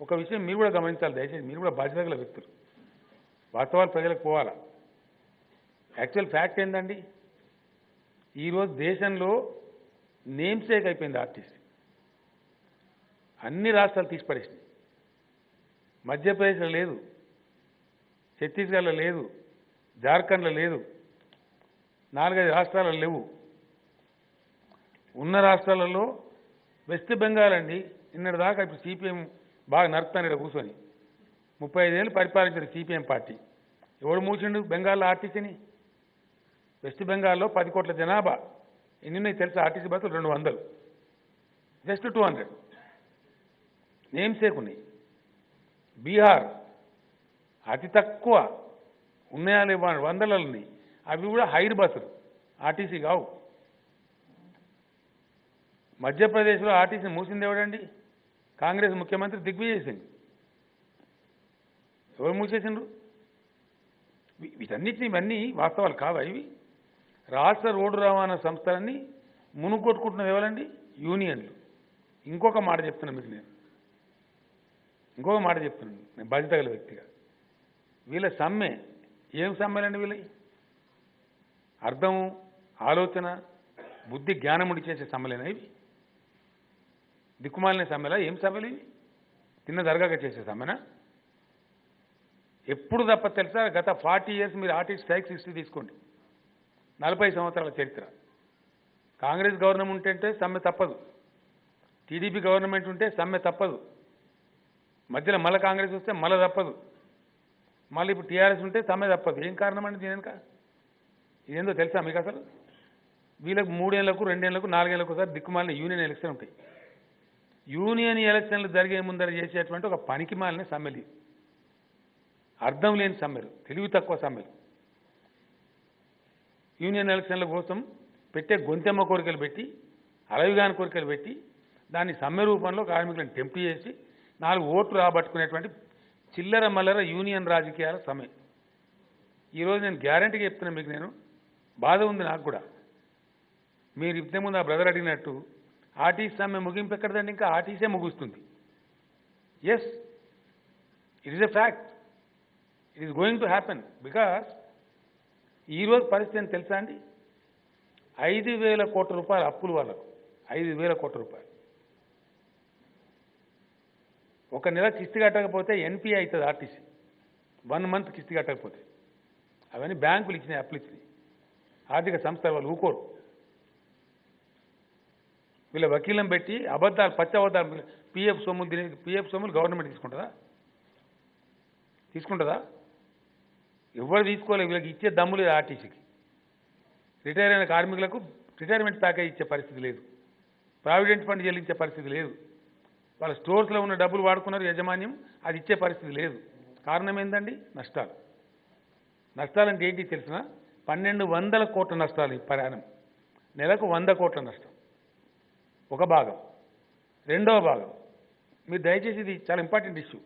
ఒక విషయం మీరు కూడా గమనించాలి దయచేసి మీరు కూడా బాధ్యత గల వ్యక్తులు. వాస్తవాలు ప్రజలకు పోవాలా? యాక్చువల్ ఫ్యాక్ట్ ఏంటండి ఈరోజు దేశంలో నేమ్ సేక్ అయిపోయింది ఆర్టీసీ అన్ని రాష్ట్రాలు తీసి మధ్యప్రదేశ్లో లేదు. ఛత్తీస్గఢ్లో లేదు. జార్ఖండ్లో లేదు. నాలుగైదు రాష్ట్రాలలో లేవు. ఉన్న రాష్ట్రాలలో వెస్ట్ బెంగాల్ అండి. నిన్నటి దాకా ఇప్పుడు సిపిఎం బాగా నడుపుతాను ఇక్కడ కూర్చొని. ముప్పై ఐదేళ్ళు పరిపాలించారు సిపిఎం పార్టీ. ఎవడు మూసిండు? బెంగాల్లో ఆర్టీసీని. వెస్ట్ బెంగాల్లో పది కోట్ల జనాభా. ఎన్ని ఉన్నాయి ఆర్టీసీ బస్సులు రెండు వందలు. Just two hundred. నేమ్ ఉన్నాయి బీహార్ అతి తక్కువ ఉన్నాయా లేవా వందలలో ఉన్నాయి అవి కూడా హైర్ బస్సులు. ఆర్టీసీ కావు. మధ్యప్రదేశ్లో ఆర్టీసీ మూసింది ఎవడండి? కాంగ్రెస్ ముఖ్యమంత్రి దిగ్విజయ్ సింగ్. ఎవరు మూసేసిండ్రు? వీటన్నిటిని ఇవన్నీ వాస్తవాలు కావా ఇవి? రాష్ట్ర రోడ్డు రవాణా సంస్థలన్నీ మునుగొట్టుకుంటున్నవి ఎవరండి? యూనియన్లు. ఇంకొక మాట చెప్తున్నా మీకు నేను. ఇంకొక మాట చెప్తున్నాను నేను. బాధ్యత గల వ్యక్తిగా. వీళ్ళ సమ్మె ఏం సమ్మెలండి వీళ్ళ అర్థం ఆలోచన బుద్ధి జ్ఞానముడి చేసే సమ్మెలేనా ఇవి? దిక్కుమాలిన సమ్మెలా? ఏం సమ్మెలు? తిన్న దర్గాగా చేసే సమ్మెనా? ఎప్పుడు తప్ప తెలుసా? గత ఫార్టీ ఇయర్స్ మీరు ఆర్టిస్ట్ స్ట్రైక్స్ హిస్టరీ తీసుకోండి. నలభై సంవత్సరాల చరిత్ర. కాంగ్రెస్ గవర్నమెంట్ ఉంటే సమ్మె తప్పదు. టీడీపీ గవర్నమెంట్ ఉంటే సమ్మె తప్పదు. మధ్యలో మళ్ళీ కాంగ్రెస్ వస్తే మళ్ళీ తప్పదు. మళ్ళీ ఇప్పుడు టీఆర్ఎస్ ఉంటే సమ్మె తప్పదు. ఏం కారణం అండి దీని వెనుక? ఇదేందో తెలుసా మీకు అసలు? వీళ్ళకు మూడేళ్ళకు రెండేళ్ళకు నాలుగేళ్ళకు ఒకసారి దిక్కుమాలిన యూనియన్ ఎలక్షన్ ఉంటాయి. యూనియన్ ఎలక్షన్లు జరిగే ముందర చేసేటువంటి ఒక పనికి మాలిన సమ్మెలు అర్థం లేని సమ్మెలు తెలివి తక్కువ సమ్మెలు. యూనియన్ ఎలక్షన్ల కోసం పెట్టే గొంతెమ్మ కోరికలు పెట్టి అలవిగాని కోరికలు పెట్టి దాన్ని సమ్మె రూపంలో కార్మికులను టెంప్ట్ చేసి నాలుగు ఓట్లు రాబట్టుకునేటువంటి చిల్లర మల్లర యూనియన్ రాజకీయాల సమ్మె. ఈరోజు నేను గ్యారంటీగా చెప్తున్నాను మీకు నేను. బాధ ఉంది నాకు కూడా. మీరు ఇంతకుముందు ముందు ఆ బ్రదర్ అడిగినట్టు ఆర్టీసీ సమ్మె ముగింపు ఎక్కడదండి? ఇంకా ఆర్టీసీ ముగుస్తుంది. Yes it is a fact it is going to happen because ఈరోజు పరిస్థితి అని తెలుసా అండి? ఐదు వేల కోట్ల రూపాయల అప్పులు వాళ్ళకు. ఐదు వేల కోట్ల రూపాయలు. ఒక నెల కిస్తీ కట్టకపోతే ఎన్పి అవుతుంది ఆర్టీసీ. వన్ మంత్ కిస్తీ కట్టకపోతే. అవన్నీ బ్యాంకులు ఇచ్చినాయి అప్పులు ఇచ్చినాయి. ఆర్థిక సంస్థల వాళ్ళు ఊకోరు. వీళ్ళ వకీలం పెట్టి అబద్ధాలు పచ్చి అబద్ధాలు పిఎఫ్ సొమ్ములు తినే పిఎఫ్ సొమ్ములు గవర్నమెంట్ తీసుకుంటుందా? తీసుకుంటుందా? ఎవరు తీసుకోలేదు వీళ్ళకి ఇచ్చే దమ్ము లేదు ఆర్టీసీకి. రిటైర్ అయిన కార్మికులకు రిటైర్మెంట్ ప్యాకేజ్ ఇచ్చే పరిస్థితి లేదు. ప్రావిడెంట్ ఫండ్ చెల్లించే పరిస్థితి లేదు. వాళ్ళ స్టోర్స్లో ఉన్న డబ్బులు వాడుకున్నారు యజమాన్యం అది ఇచ్చే పరిస్థితి లేదు. కారణం ఏంటండి నష్టాలు. నష్టాలంటే ఏంటి తెలిసిన? పన్నెండు వందల కోట్ల నష్టాలు ఈ ప్రయాణం. నెలకు వంద కోట్ల నష్టం. ఒక భాగం. రెండవ భాగం. మీరు దయచేసి ఇది చాలా ఇంపార్టెంట్ ఇష్యూ.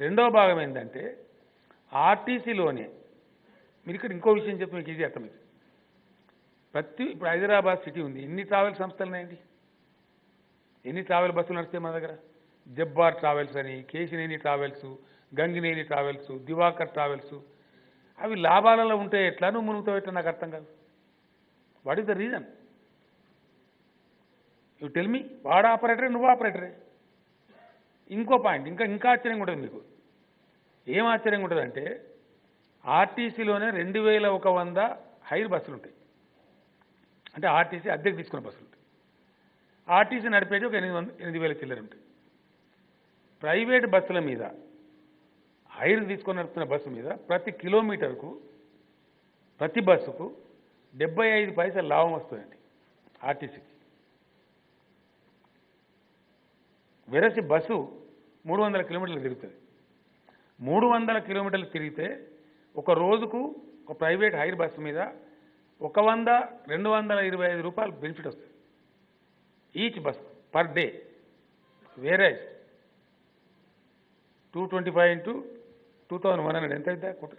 రెండవ భాగం ఏంటంటే ఆర్టీసీలోనే మీరు ఇక్కడ ఇంకో విషయం చెప్తే మీకు ఈజీ అర్థమైంది. ప్రతి ఇప్పుడు హైదరాబాద్ సిటీ ఉంది. ఎన్ని ట్రావెల్ సంస్థలు ఉన్నాయండి? ఎన్ని ట్రావెల్ బస్సులు నడుస్తాయి మా దగ్గర? జబ్బార్ ట్రావెల్స్ అని Kesineni travels Gangineni travels Diwakar travels. అవి లాభాలలో ఉంటే ఎట్లానూ మునుగుతావు ఎట్లా? నాకు అర్థం కాదు. What is the reason you tell me వాడు ఆపరేటరే నువ్వు ఆపరేటరే. ఇంకో పాయింట్ ఇంకా ఇంకా ఆశ్చర్యంగా ఉంటుంది మీకు. ఏం ఆశ్చర్యంగా ఉంటుంది అంటే ఆర్టీసీలోనే రెండు వేల ఒక వంద హైర్ బస్సులు ఉంటాయి. అంటే ఆర్టీసీ అద్దెకు తీసుకున్న బస్సులు ఉంటాయి. ఆర్టీసీ నడిపేది ఒక ఎనిమిది వంద ఎనిమిది వేల చిల్లర ఉంటాయి. ప్రైవేట్ బస్సుల మీద హైర్ తీసుకొని నడుపుతున్న బస్సు మీద ప్రతి కిలోమీటర్కు ప్రతి బస్సుకు డెబ్బై ఐదు పైసలు లాభం వస్తుందండి ఆర్టీసీకి. విరసి బస్సు మూడు వందల కిలోమీటర్లు తిరుగుతుంది. మూడు వందల కిలోమీటర్లు తిరిగితే ఒక రోజుకు ఒక ప్రైవేట్ హైర్ బస్సు మీద ఒక వంద రెండు వందల ఇరవై ఐదు రూపాయలు బెనిఫిట్ వస్తుంది. Each bus per day. వేరే two twenty five into two thousand one hundred ఎంత అవుతుంది కోట?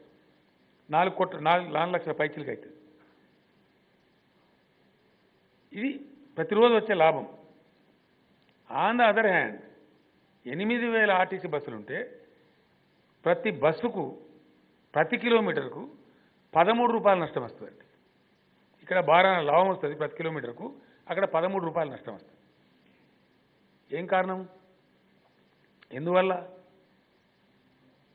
నాలుగు కోట్ల నాలుగు నాలుగు లక్షల పైచీలకి అవుతుంది. ఇది ప్రతిరోజు వచ్చే లాభం. ఆన్ ద అదర్ హ్యాండ్ ఎనిమిది వేల ఆర్టీసీ బస్సులు ఉంటే ప్రతి బస్సుకు ప్రతి కిలోమీటర్కు పదమూడు రూపాయలు నష్టం వస్తుందండి. ఇక్కడ బాగా లాభం వస్తుంది ప్రతి కిలోమీటర్కు అక్కడ పదమూడు రూపాయలు నష్టం వస్తుంది. ఏం కారణం? ఎందువల్ల?